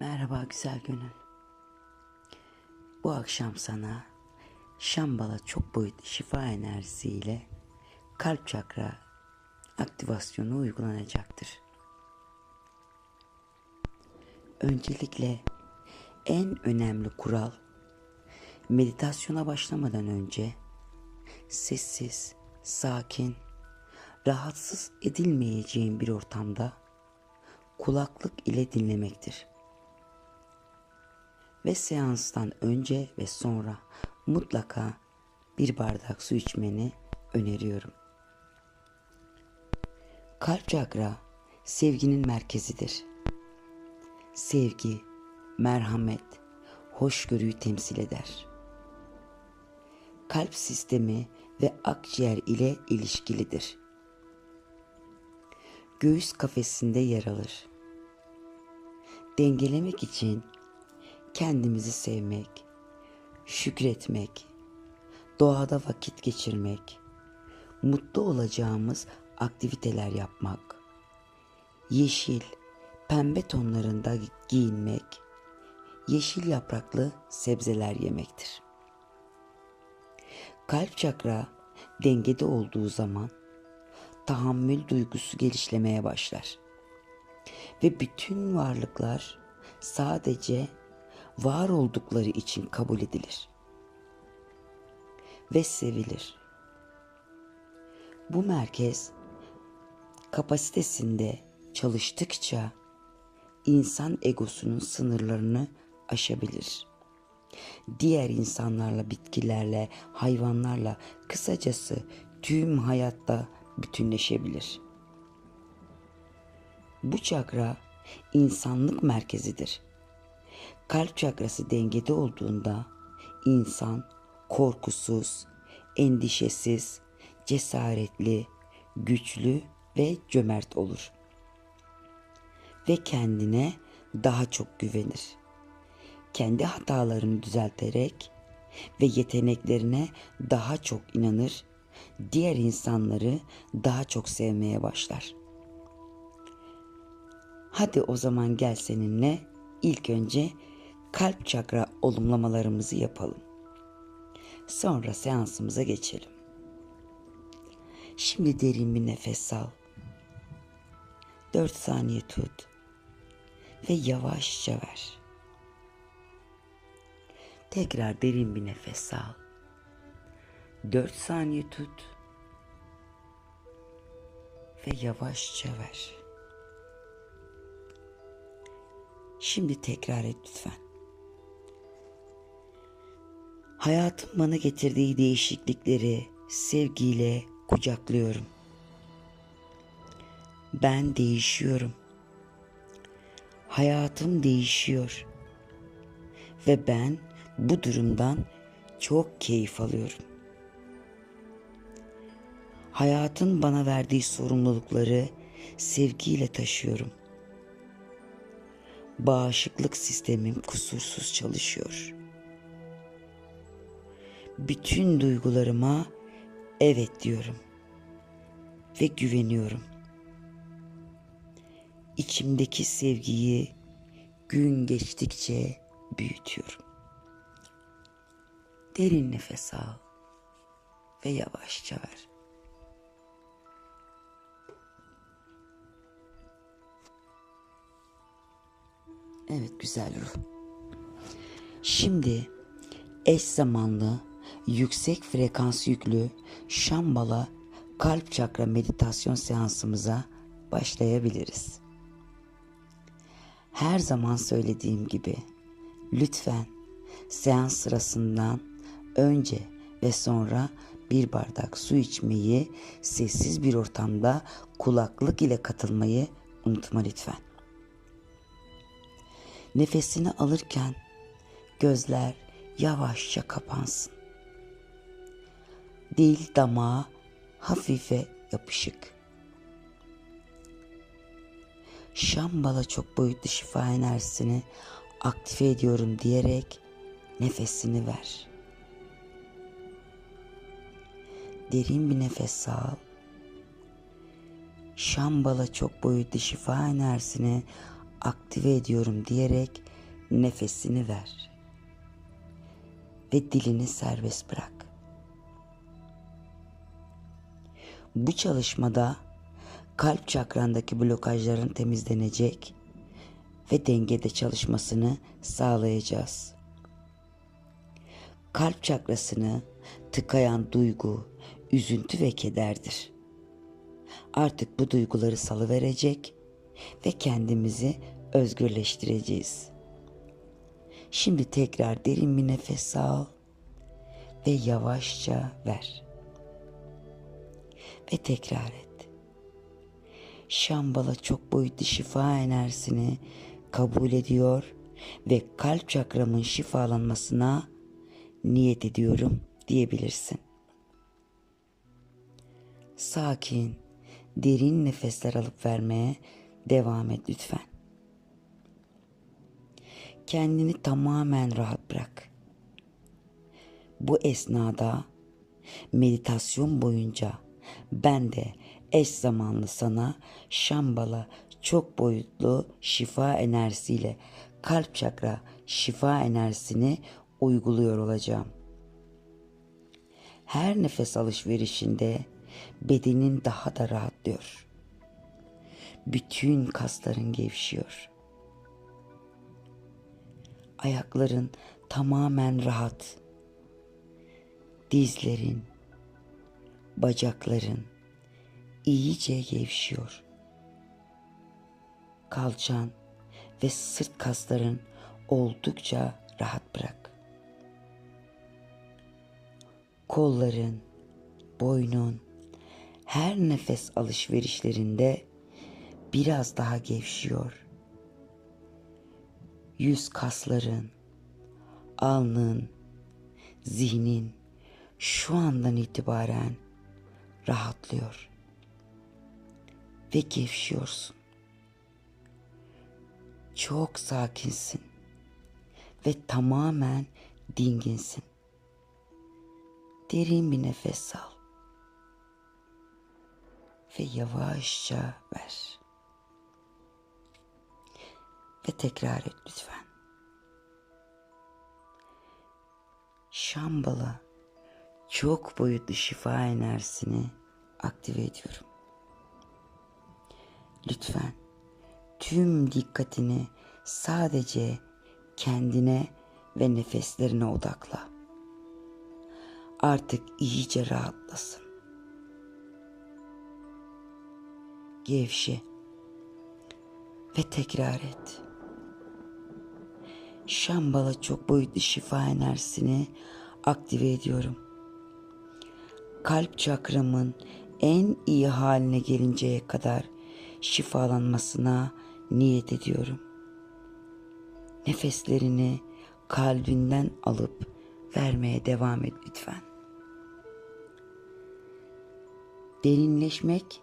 Merhaba güzel gönül. Bu akşam sana Şambala çok boyutlu şifa enerjisiyle kalp çakra aktivasyonu uygulanacaktır. Öncelikle en önemli kural meditasyona başlamadan önce sessiz, sakin, rahatsız edilmeyeceğin bir ortamda kulaklık ile dinlemektir. Ve seanstan önce ve sonra mutlaka bir bardak su içmeni öneriyorum. Kalp çakra sevginin merkezidir. Sevgi, merhamet, hoşgörüyü temsil eder. Kalp sistemi ve akciğer ile ilişkilidir. Göğüs kafesinde yer alır. Dengelemek için kendimizi sevmek, şükretmek, doğada vakit geçirmek, mutlu olacağımız aktiviteler yapmak, yeşil, pembe tonlarında giyinmek, yeşil yapraklı sebzeler yemektir. Kalp çakra dengede olduğu zaman tahammül duygusu gelişlemeye başlar. Ve bütün varlıklar sadece var oldukları için kabul edilir ve sevilir. Bu merkez kapasitesinde çalıştıkça insan egosunun sınırlarını aşabilir. Diğer insanlarla, bitkilerle, hayvanlarla, kısacası tüm hayatta bütünleşebilir. Bu çakra insanlık merkezidir. Kalp çakrası dengede olduğunda insan korkusuz, endişesiz, cesaretli, güçlü ve cömert olur. Ve kendine daha çok güvenir. Kendi hatalarını düzelterek ve yeteneklerine daha çok inanır, diğer insanları daha çok sevmeye başlar. Hadi o zaman gel seninle ilk önce kalp çakra olumlamalarımızı yapalım. Sonra seansımıza geçelim. Şimdi derin bir nefes al. 4 saniye tut ve yavaşça ver. Tekrar derin bir nefes al. 4 saniye tut ve yavaşça ver. Şimdi tekrar et lütfen. Hayatın bana getirdiği değişiklikleri sevgiyle kucaklıyorum. Ben değişiyorum. Hayatım değişiyor. Ve ben bu durumdan çok keyif alıyorum. Hayatın bana verdiği sorumlulukları sevgiyle taşıyorum. Bağışıklık sistemim kusursuz çalışıyor. Bütün duygularıma evet diyorum ve güveniyorum. İçimdeki sevgiyi gün geçtikçe büyütüyorum. Derin nefes al ve yavaşça ver. Evet güzel ruh. Şimdi eş zamanlı yüksek frekans yüklü Şambala kalp çakra meditasyon seansımıza başlayabiliriz. Her zaman söylediğim gibi lütfen seans sırasından önce ve sonra bir bardak su içmeyi, sessiz bir ortamda kulaklık ile katılmayı unutma lütfen. Nefesini alırken gözler yavaşça kapansın. Dil damağa hafife yapışık. Şambala çok boyutlu şifa enerjisini aktive ediyorum diyerek nefesini ver. Derin bir nefes al. Şambala çok boyutlu şifa enerjisini aktive ediyorum diyerek nefesini ver. Ve dilini serbest bırak. Bu çalışmada kalp çakrandaki blokajların temizlenecek ve dengede çalışmasını sağlayacağız. Kalp çakrasını tıkayan duygu, üzüntü ve kederdir. Artık bu duyguları salıverecek ve kendimizi özgürleştireceğiz. Şimdi tekrar derin bir nefes al ve yavaşça ver. Ve tekrar et. Şambala çok boyutlu şifa enerjisini kabul ediyor ve kalp çakramın şifalanmasına niyet ediyorum diyebilirsin. Sakin, derin nefesler alıp vermeye devam et lütfen. Kendini tamamen rahat bırak. Bu esnada meditasyon boyunca ben de eş zamanlı sana Şambala çok boyutlu şifa enerjisiyle kalp çakra şifa enerjisini uyguluyor olacağım. Her nefes alışverişinde bedenin daha da rahatlıyor. Bütün kasların gevşiyor. Ayakların tamamen rahat. Dizlerin, bacakların iyice gevşiyor. Kalçan ve sırt kasların oldukça rahat bırak. Kolların, boynun her nefes alışverişlerinde biraz daha gevşiyor. Yüz kasların, alnın, zihnin şu andan itibaren rahatlıyor ve gevşiyorsun. Çok sakinsin ve tamamen dinginsin. Derin bir nefes al ve yavaşça ver. Ve tekrar et lütfen. Şambala çok boyutlu şifa enerjisini aktive ediyorum. Lütfen tüm dikkatini sadece kendine ve nefeslerine odakla. Artık iyice rahatlasın. Gevşe ve tekrar et. Şambala çok boyutlu şifa enerjisini aktive ediyorum. Kalp çakramın en iyi haline gelinceye kadar şifalanmasına niyet ediyorum. Nefeslerini kalbinden alıp vermeye devam et lütfen. Derinleşmek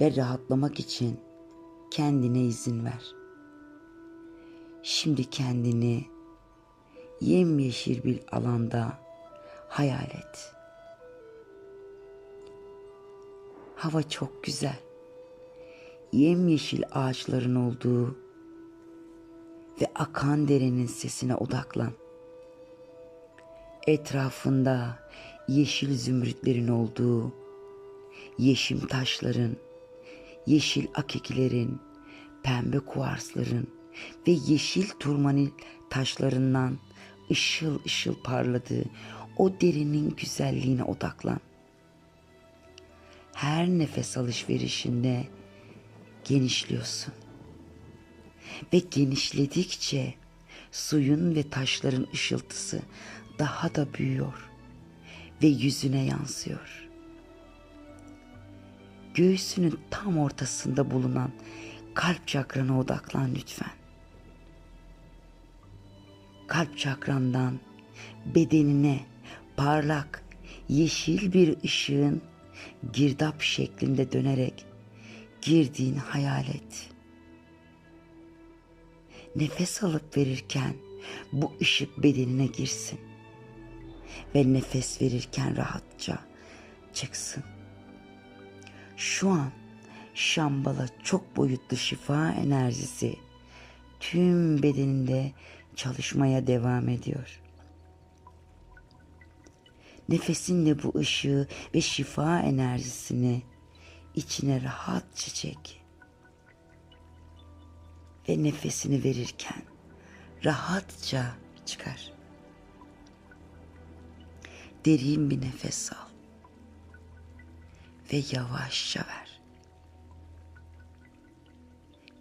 ve rahatlamak için kendine izin ver. Şimdi kendini yemyeşil bir alanda hayal et. Hava çok güzel. Yemyeşil ağaçların olduğu ve akan derenin sesine odaklan. Etrafında yeşil zümrütlerin olduğu, yeşim taşların, yeşil akikilerin, pembe kuarsların ve yeşil turmanil taşlarından ışıl ışıl parladığı o derinin güzelliğine odaklan. Her nefes alışverişinde genişliyorsun. Ve genişledikçe suyun ve taşların ışıltısı daha da büyüyor ve yüzüne yansıyor. Göğsünün tam ortasında bulunan kalp çakrana odaklan lütfen. Kalp çakrandan bedenine parlak yeşil bir ışığın girdap şeklinde dönerek girdiğini hayal et. Nefes alıp verirken bu ışık bedenine girsin ve nefes verirken rahatça çıksın. Şu an Şambala çok boyutlu şifa enerjisi tüm bedeninde çalışmaya devam ediyor. Nefesinle bu ışığı ve şifa enerjisini içine rahatça çek. Ve nefesini verirken rahatça çıkar. Derin bir nefes al. Ve yavaşça ver.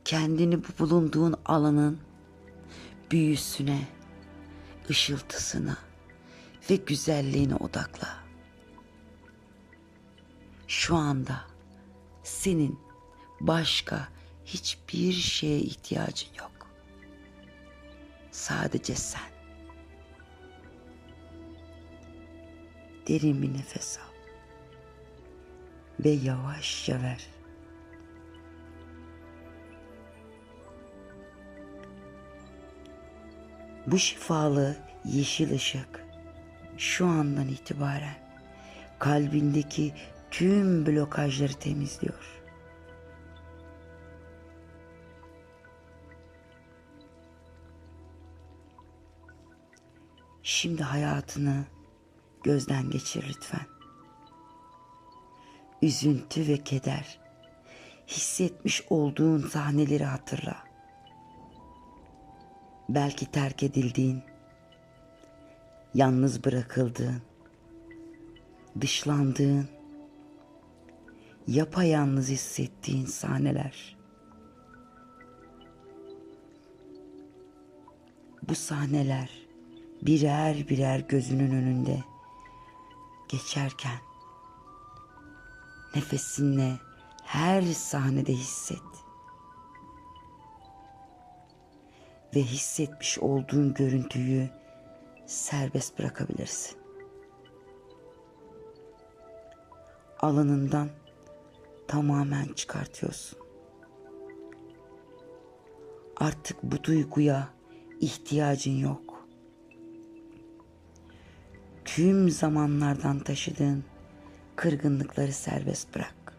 Kendini bu bulunduğun alanın büyüsüne, ışıltısına ve güzelliğine odakla. Şu anda senin başka hiçbir şeye ihtiyacın yok. Sadece sen. Derin bir nefes al. Ve yavaşça ver. Bu şifalı yeşil ışık şu andan itibaren kalbindeki tüm blokajları temizliyor. Şimdi hayatını gözden geçir lütfen. Üzüntü ve keder, hissetmiş olduğun sahneleri hatırla. Belki terk edildiğin, yalnız bırakıldığın, dışlandığın, yapayalnız hissettiğin sahneler. Bu sahneler birer birer gözünün önünde geçerken nefesinle her sahnede hisset. Ve hissetmiş olduğun görüntüyü serbest bırakabilirsin. Alanından tamamen çıkartıyorsun. Artık bu duyguya ihtiyacın yok. Tüm zamanlardan taşıdığın kırgınlıkları serbest bırak.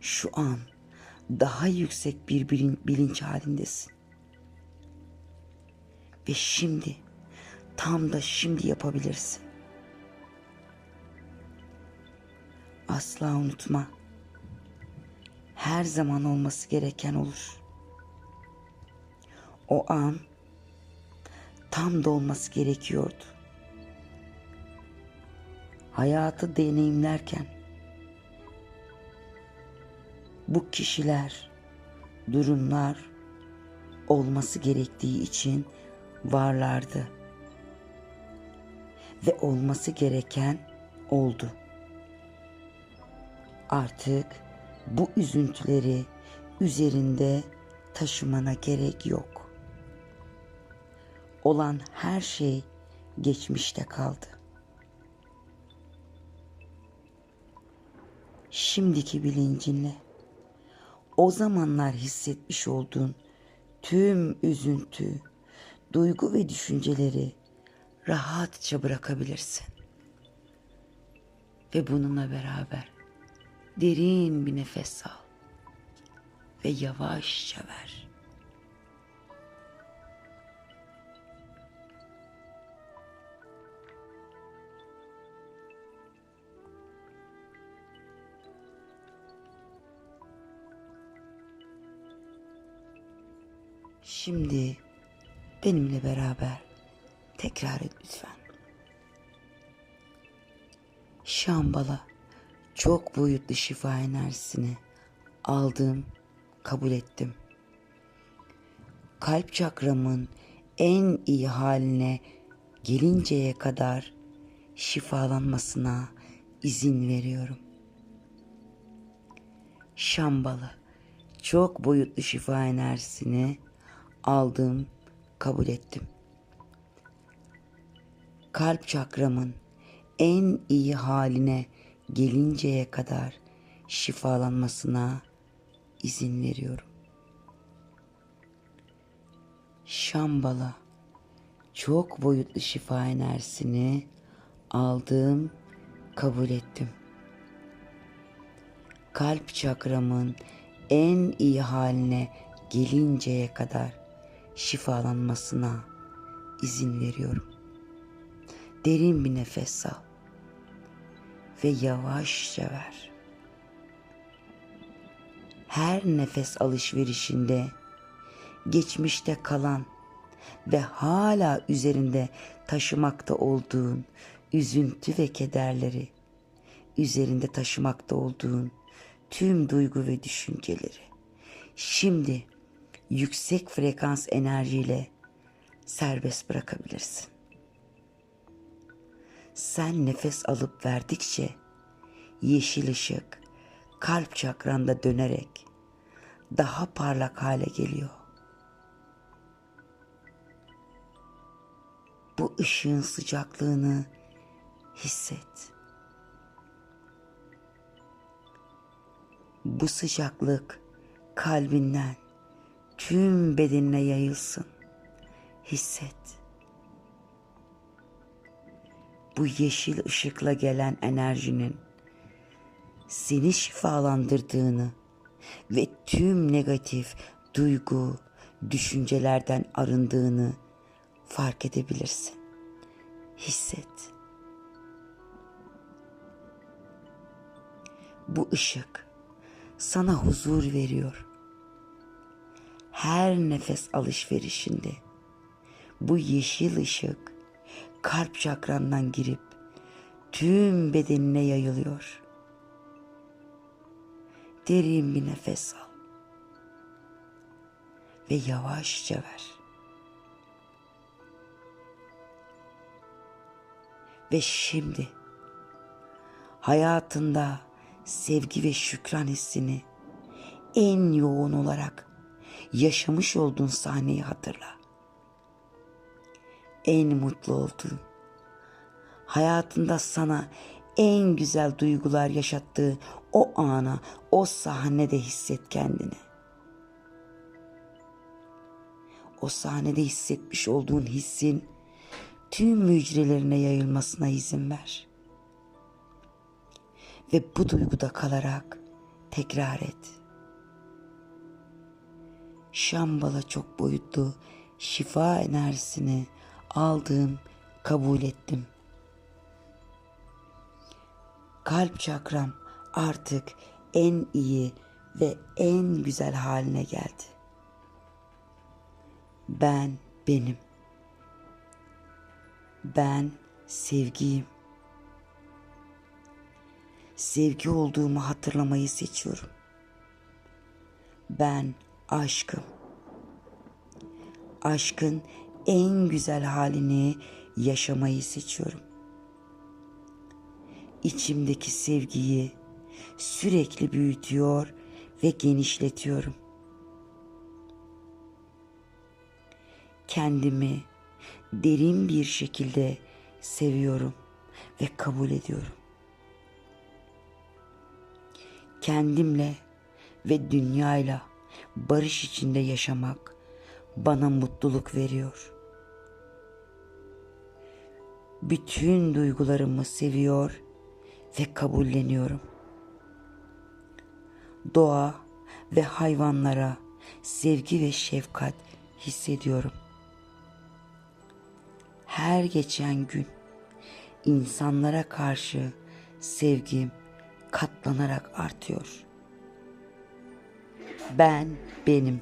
Şu an daha yüksek bir bilin- bilinç halindesin. Ve şimdi tam da şimdi yapabilirsin. Asla unutma. Her zaman olması gereken olur. O an tam da olması gerekiyordu. Hayatı deneyimlerken bu kişiler, durumlar olması gerektiği için varlardı. Ve olması gereken oldu. Artık bu üzüntüleri üzerinde taşımana gerek yok. Olan her şey geçmişte kaldı. Şimdiki bilincinle o zamanlar hissetmiş olduğun tüm üzüntü, duygu ve düşünceleri rahatça bırakabilirsin. Ve bununla beraber derin bir nefes al ve yavaşça ver. Şimdi benimle beraber tekrar et lütfen. Şambala çok boyutlu şifa enerjisini aldım, kabul ettim. Kalp çakramın en iyi haline gelinceye kadar şifalanmasına izin veriyorum. Şambala çok boyutlu şifa enerjisini aldım, kabul ettim. Kalp çakramın en iyi haline gelinceye kadar şifalanmasına izin veriyorum. Şambala çok boyutlu şifa enerjisini aldım, kabul ettim. Kalp çakramın en iyi haline gelinceye kadar şifalanmasına izin veriyorum. Derin bir nefes al ve yavaşça ver. Her nefes alışverişinde geçmişte kalan ve hala üzerinde taşımakta olduğun üzüntü ve kederleri, üzerinde taşımakta olduğun tüm duygu ve düşünceleri şimdi yüksek frekans enerjiyle serbest bırakabilirsin. Sen nefes alıp verdikçe yeşil ışık kalp çakranda dönerek daha parlak hale geliyor. Bu ışığın sıcaklığını hisset. Bu sıcaklık kalbinden tüm bedenine yayılsın. Hisset. Bu yeşil ışıkla gelen enerjinin seni şifalandırdığını ve tüm negatif duygu, düşüncelerden arındığını fark edebilirsin. Hisset. Bu ışık sana huzur veriyor. Her nefes alışverişinde bu yeşil ışık kalp çakrandan girip tüm bedenine yayılıyor. Derin bir nefes al ve yavaşça ver. Ve şimdi hayatında sevgi ve şükran hissini en yoğun olarak yaşamış olduğun sahneyi hatırla. En mutlu olduğun, hayatında sana en güzel duygular yaşattığı o ana, o sahnede hisset kendini. O sahnede hissetmiş olduğun hissin tüm hücrelerine yayılmasına izin ver. Ve bu duyguda kalarak tekrar et. Şambala çok boyutlu şifa enerjisini aldım, kabul ettim. Kalp çakram artık en iyi ve en güzel haline geldi. Ben benim. Ben sevgiyim. Sevgi olduğumu hatırlamayı seçiyorum. Ben aşkım. Aşkın en güzel halini yaşamayı seçiyorum. İçimdeki sevgiyi sürekli büyütüyor ve genişletiyorum. Kendimi derin bir şekilde seviyorum ve kabul ediyorum. Kendimle ve dünyayla barış içinde yaşamak bana mutluluk veriyor. Bütün duygularımı seviyor ve kabulleniyorum. Doğa ve hayvanlara sevgi ve şefkat hissediyorum. Her geçen gün insanlara karşı sevgim katlanarak artıyor. Ben benim.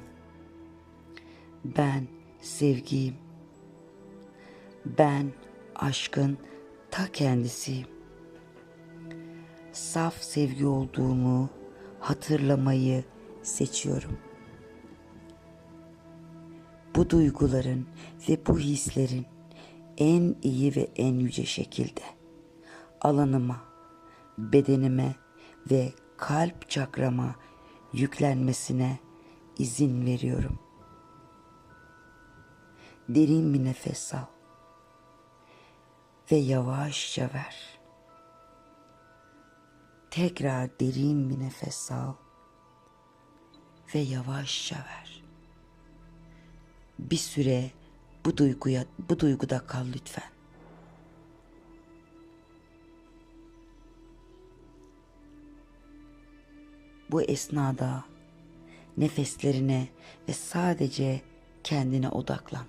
Ben sevgiyim. Ben aşkın ta kendisiyim. Saf sevgi olduğumu hatırlamayı seçiyorum. Bu duyguların ve bu hislerin en iyi ve en yüce şekilde alanıma, bedenime ve kalp çakrama yüklenmesine izin veriyorum. Derin bir nefes al ve yavaşça ver. Tekrar derin bir nefes al ve yavaşça ver. Bir süre bu duyguya bu duyguda kal lütfen. Bu esnada nefeslerine ve sadece kendine odaklan.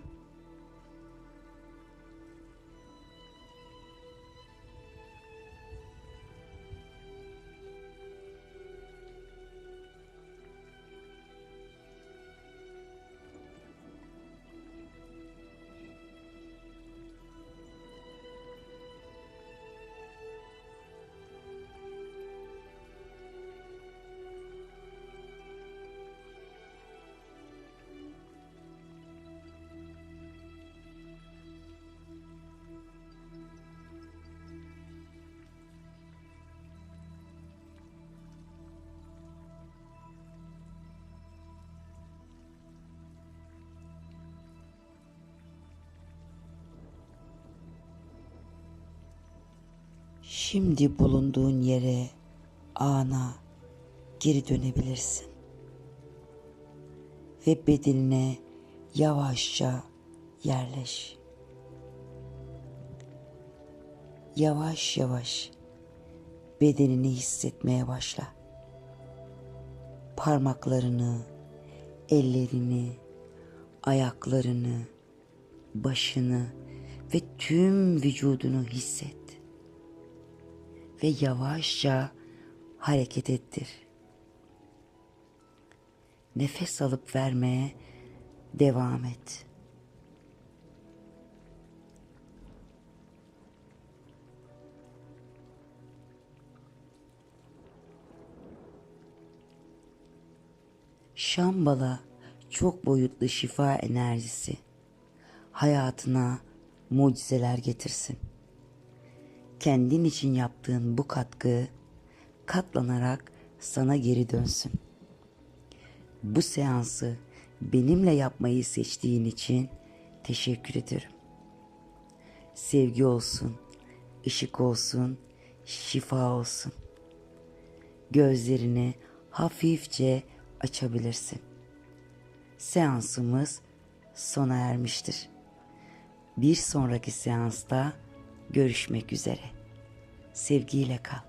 Şimdi bulunduğun yere, ana geri dönebilirsin. Ve bedenine yavaşça yerleş. Yavaş yavaş bedenini hissetmeye başla. Parmaklarını, ellerini, ayaklarını, başını ve tüm vücudunu hisset ve yavaşça hareket ettir. Nefes alıp vermeye devam et. Şambala çok boyutlu şifa enerjisi hayatına mucizeler getirsin kendin için yaptığın bu katkı katlanarak sana geri dönsün. Bu seansı benimle yapmayı seçtiğin için teşekkür ederim. Sevgi olsun, ışık olsun, şifa olsun. Gözlerini hafifçe açabilirsin. Seansımız sona ermiştir. Bir sonraki seansta görüşmek üzere. Sevgiyle kal.